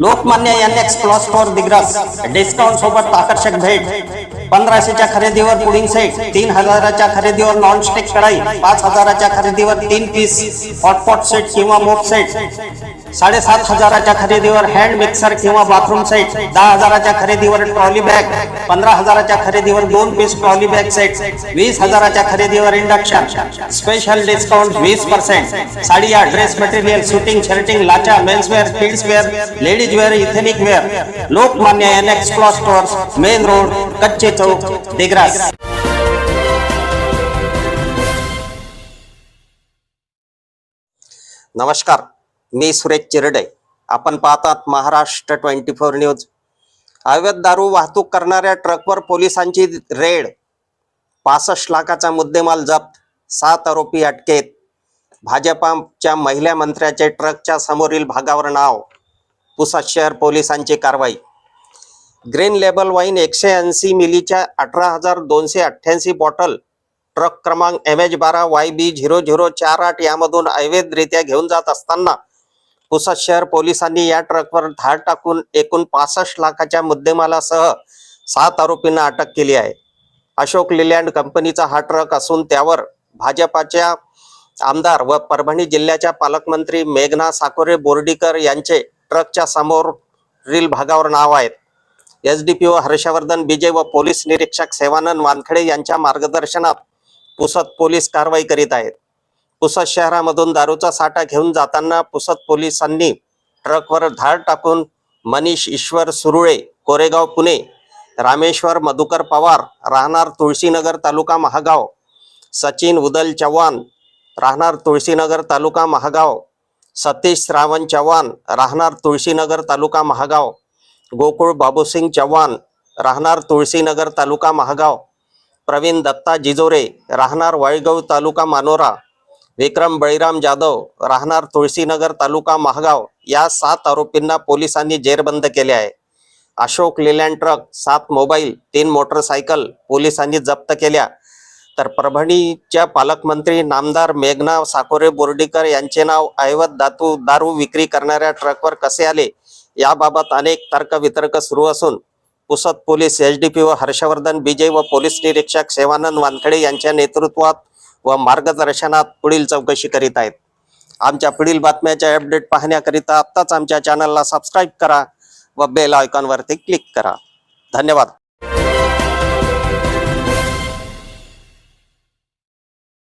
Lokmanya N X plus store Digras. Discount सोबत आकर्षक भेट. पंधराशेच्या खरेदीवर पुडिंग सेट तीन हजाराच्या खरेदीवर नॉन स्टिक कढाई पाच हजाराच्या खरेदीवर तीन पीस हॉटपॉट सेट किंवा मोप सेट साडेसात हजाराच्या खरेदीवर हँड मिक्सर किंवा बाथरूम सेट दहा हजाराच्या खरेदीवर ट्रॉली बॅग पंधरा हजाराच्या खरेदीवर दोन पीस ट्रॉली बॅग सेट वीस हजाराच्या खरेदीवर इंडक्शन स्पेशल डिस्काउंट वीस पर्सेंट साडिया dress material suiting shirting लाचा menswear kids wear ladies wear ethnic wear Lokmanya N X cloth main road Kachche चौक दिग्रास। नमस्कार मी सुरेश चिरडे. आपण पाहतात महाराष्ट्र ट्वेंटी फोर न्यूज. अवैध दारू वाहतूक करणाऱ्या ट्रकवर पोलिसांची रेड. पासष्ट लाखाचा मुद्देमाल जप्त. सात आरोपी अटकेत. भाजपाच्या महिला मंत्र्याचे ट्रकच्या समोरील भागावर नाव. पुसद शहर पोलिसांची कारवाई. ग्रीन लेबल वाईन एकशे ऐंशी मिलीच्या अठरा हजार दोनशे अठ्ठ्याऐंशी बॉटल ट्रक क्रमांक एम एच बारा वाय बी झिरो झिरो चार आठ यामधून अवैधरित्या घेऊन जात असताना पुसद शहर पोलिसांनी या ट्रकवर धाड टाकून एकूण पासष्ट लाखाच्या मुद्देमालासह सात आरोपींना अटक केली आहे. अशोक लिलँड कंपनीचा हा ट्रक असून त्यावर भाजपाच्या आमदार व परभणी जिल्ह्याच्या पालकमंत्री मेघना साकोरे बोर्डीकर यांचे ट्रकच्या समोरील भागावर नाव आहेत. S D P O Harshvardhan Vijay व पोलीस निरीक्षक सेवानंद वानखडे यांच्या मार्गदर्शनात पुसद पोलीस कारवाई करीत आहेत. पुसद शहरामधून दारूचा साठा घेऊन जाताना पुसद पोलिसांनी ट्रकवर धाड टाकून मनीष ईश्वर सुरुळे कोरेगाव पुणे रामेश्वर मधुकर पवार राहणार तुळशीनगर तालुका महागाव सचिन उदल चव्हाण राहणार तुळशीनगर तालुका महागाव सतीश श्रावण चव्हाण राहणार तुळशीनगर तालुका महागाव गोकुळ बाबूसिंग चव्हाण राहणार तुळशीनगर तालुका महागाव प्रवीण दत्ता जिजोरे राहणार वाळगाव तालुका मानोरा विक्रम बळीराम जाधव राहणार तुळशीनगर तालुका महागाव या सात आरोपींना पोलिसांनी जेरबंद केले आहे. अशोक लेलँड ट्रक सात मोबाईल तीन मोटरसायकल पोलिसांनी जप्त केल्या. तर परभणीच्या पालकमंत्री नामदार मेघना साकोरे बोर्डीकर यांचे नाव ऐवत दातू दारू विक्री करणाऱ्या ट्रकवर कसे आले? याबाबत अनेक तर्कवितर्क सुरू असून Pusad police H D P व हर्षवर्धन बिजे व पोलीस निरीक्षक सेवानंद वानखडे यांच्या नेतृत्वात व मार्गदर्शनात पुढील चौकशी करीत आहेत. आमच्या पुढील बातम्याच्या अपडेट पाहण्याकरिता आत्ताच आमच्या चॅनलला सबस्क्राईब करा व बेल आयकॉनवरती क्लिक करा. धन्यवाद.